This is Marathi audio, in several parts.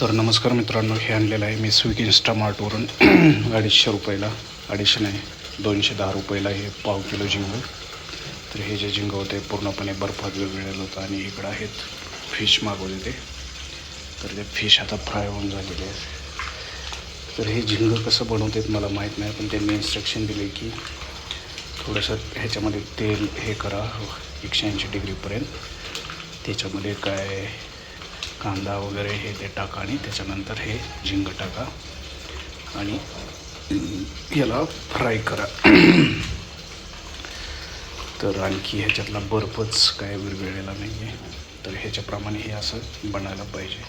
तर नमस्कार मित्रांनो हे आणलेलं आहे मी स्विगी इन्स्टामार्टवरून अडीचशे रुपयाला अडीचशे नाही दोनशे दहा रुपयाला हे पाव किलो झिंग. तर हे जे झिंग होते पूर्णपणे बर्फात वेगवेगळे होतं आणि इकडं आहेत फिश मागवले ते. तर ते फिश आता फ्राय होऊन झालेले आहेत. तर हे झिंग कसं बनवतात मला माहीत नाही पण त्यांनी इन्स्ट्रक्शन दिले की थोडंसं ह्याच्यामध्ये तेल हे करा एकशे ऐंशी डिग्रीपर्यंत त्याच्यामध्ये काय कांदा वगैरे हे ते टाका आणि त्याच्यानंतर हे झिंग टाका. आणि याला फ्राय करा. तर आणखी ह्याच्यातला बर्फच काय विरघळलेला नाही आहे तर ह्याच्याप्रमाणे हे असं बनायला पाहिजे.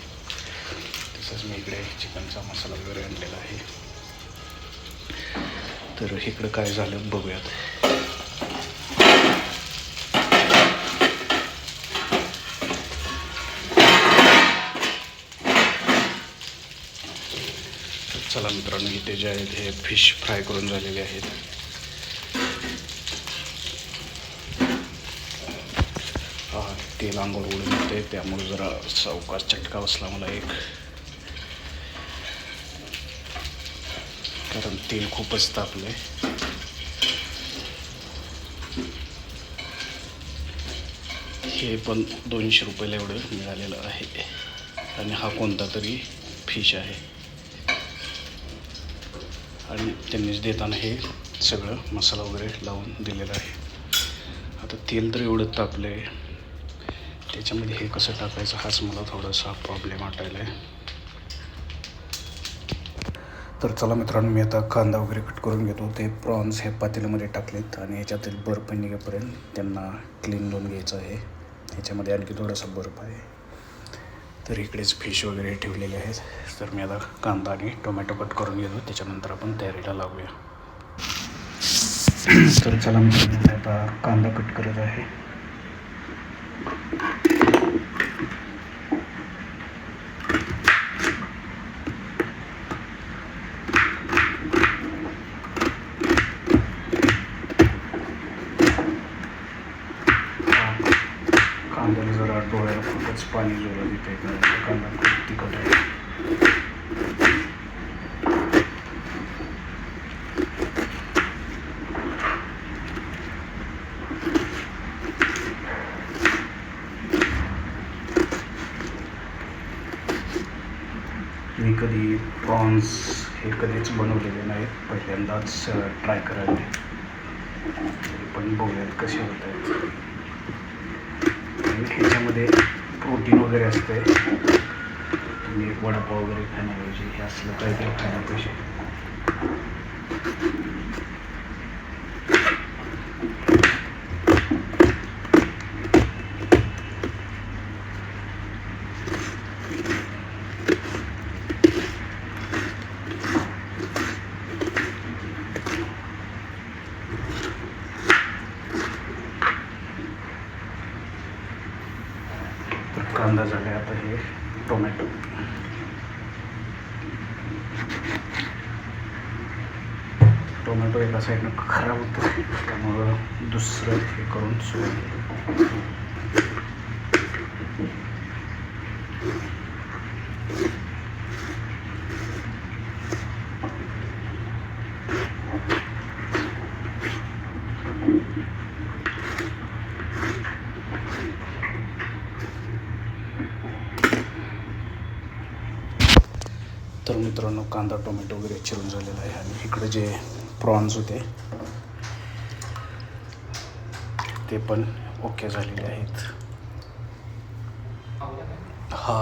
तसंच मी इकडे चिकनचा मसाला वगैरे आणलेला आहे. तर इकडं काय झालं बघूयात. चला मित्रांनो इथे जे आहेत हे फिश फ्राय करून झालेले आहेत. तेल आंघोळ उडून येते त्यामुळे जरा सावकाश चटका बसला मला एक. कारण तेल खूपच तापलं आहे हे पण दोनशे रुपयाला एवढं मिळालेलं आहे. आणि हा कोणता तरी फिश आहे. आणि त्यांनीच देताना हे सगळं मसाला वगैरे लावून दिलेलं आहे. आता तेल तर एवढं तापलं आहे त्याच्यामध्ये हे कसं टाकायचं हाच मला थोडासा प्रॉब्लेम वाटायला आहे तर चला मित्रांनो मी आता कांदा वगैरे कट करून घेतो. ते प्रॉन्स हे पातेल्यामध्ये टाकलेत आणि ह्याच्यातील बर्फ निघेपर्यंत त्यांना क्लीन लावून घ्यायचं आहे. ह्याच्यामध्ये आणखी थोडासा बर्फ आहे. तर इकडेच फिश वगैरे ठेवलेले आहेत. तर मी आता कांदा आणि टोमॅटो कट करून घेतो. त्याच्यानंतर आपण तयारीला लागूया. तर चला मी आता कांदा कट करत आहे. कांद्याला जरा डोळ्याला खूपच पाणी जोरात येते कारण तो कांदा खूप तिखट आहे. मी कधी प्रॉन्स हे कधीच बनवलेले नाहीत. पहिल्यांदाच ट्राय करायला पण बघूयात कसे होत आहेत. आणि ह्याच्यामध्ये प्रोटीन वगैरे असते तुम्ही म्हणजे वडापाव वगैरे खाण्याऐवजी हे असलं काहीतरी खाण्यापेक्षा तर कांदा झाले आता हे टोमॅटो टोमॅटो एका साईडनं खराब होतो. त्यामुळं दुसरं हे करून सुरू तर मित्रांनो कांदा टोमॅटो वगैरे चिरून झालेला आहे. आणि इकडे जे प्रॉन्स होते. ते पण ओके झालेले आहेत. हा.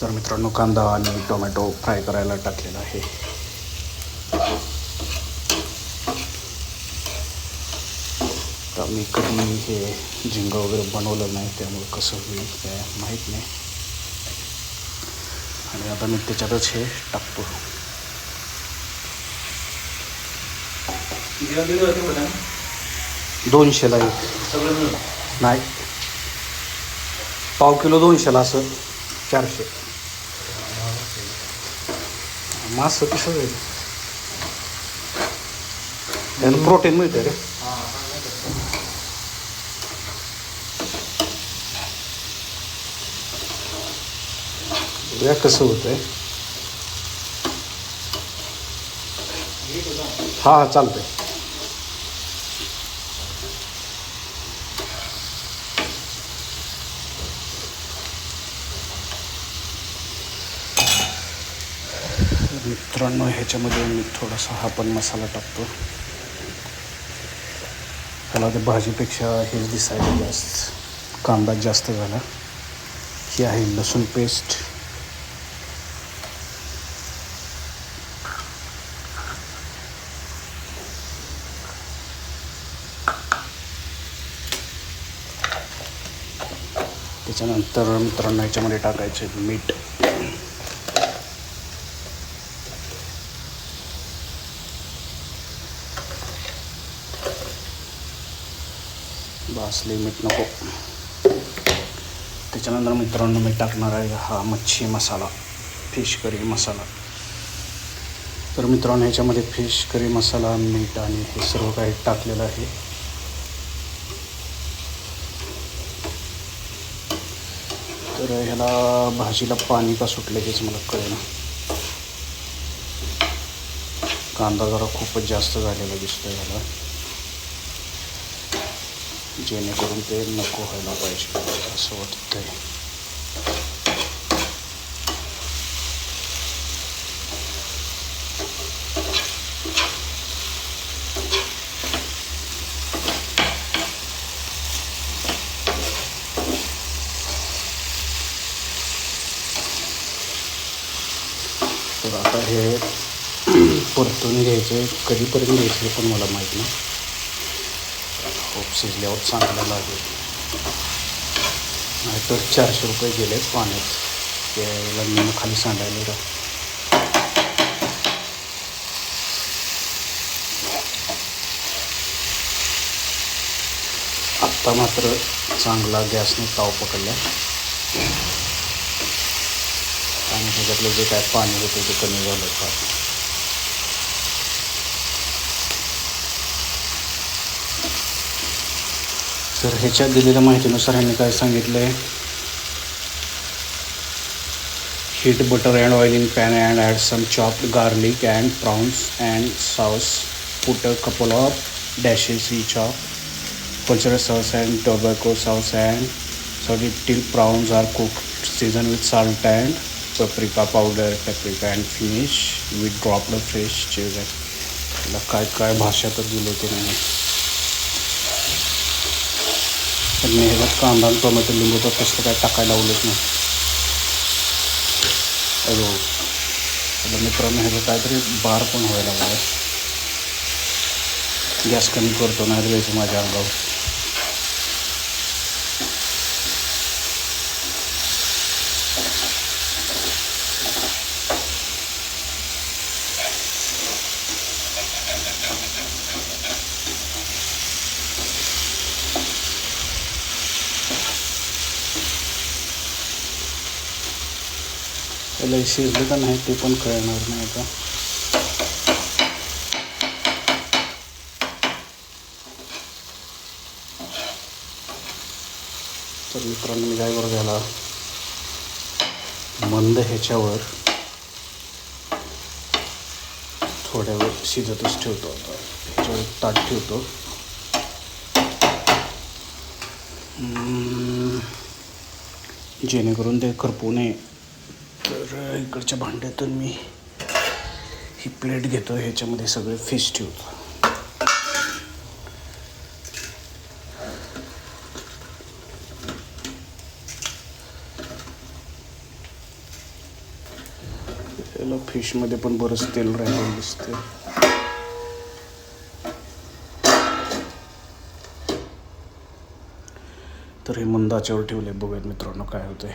तर मित्रांनो कांदा आणि टोमॅटो फ्राय करायला टाकलेला आहे. तर मी कधी हे झिंग वगैरे बनवलं नाही त्यामुळे कसं होईल काय माहीत नाही. आणि आता मी त्याच्यातच हे टाकतो. दोनशेला एक. नाही. पाव किलो दोनशेला असं. चारशे. मासं कसं जाईल त्यानं प्रोटीन मिळते रे बघूया कसं होतंय. हां हां चालतंय. मित्रांनो ह्याच्यामध्ये मी थोडासा हा पण मसाला टाकतो. त्याला ते भाजीपेक्षा हेच दिसायला जास्त कांदा जास्त झाला. ही आहे लसूण पेस्ट. त्याच्यानंतर मित्रांनो ह्याच्यामध्ये टाकायचे मीठ. बासली मीठ नको. त्याच्यानंतर मित्रांनो मी टाकणार आहे हा मच्छी मसाला फिश करी मसाला. तर मित्रांनो ह्याच्यामध्ये फिश करी मसाला मीठ आणि हे सर्व काही टाकलेलं आहे. तर ह्याला भाजीला पाणी का सुटलं हेच मला कळेल कांदा जरा खूपच जास्त झालेला दिसतोय ह्याला. जेणेकरून ते नको व्हायला पाहिजे असं वाटतंय. तर आता हे परतून घ्यायचं कधीपर्यंत घ्यायचं पण मला माहीत नाही. खूप शिजल्यावर चांगलं लागेल. नाहीतर चारशे रुपये गेले पाण्यात. त्याला मी खाली सांडायला का आत्ता मात्र चांगला गॅसने ताव पकडला. आणि ह्याच्यातलं जे काय पाणी होतं ते कमी झालं का तर ह्याच्यात दिलेल्या माहितीनुसार ह्यांनी काय सांगितलं आहे heat butter and oiling pan and add some chopped garlic and prawns and sauce put couple of dashes he chop culture sauce and tobacco sauce and sorry till prawns are cook season with salt and paprika powder paprika and finish with dropped fresh cheese काय काय भाषा तर दिले ते नाही तर मी ह्याच्यात कांदा आणि टोमॅटो लिंबू तर तसलं काय टाकायला लावलंच नाही. अरे आता मित्रांनो ह्याचं काहीतरी बार पण व्हायला लागला गॅस कमी करतो नाही माझ्या अंगावर. त्याला शिजलं का नाही ते पण कळणार नाही आता. तर मित्रांनो मी काय बरं झाला मंद ह्याच्यावर थोड्या वेळ शिजतच ठेवतो आता. ह्याच्यावर ताट ठेवतो. जेणेकरून ते करपू नये. इकडच्या भांड्यातून मी ही प्लेट घेतो ह्याच्यामध्ये सगळे फिश ठेवतो. त्याला फिशमध्ये पण बरंच तेल राहिलेलं दिसते तर हे मंदाच्यावर ठेवले बघूयात मित्रांनो काय होतंय.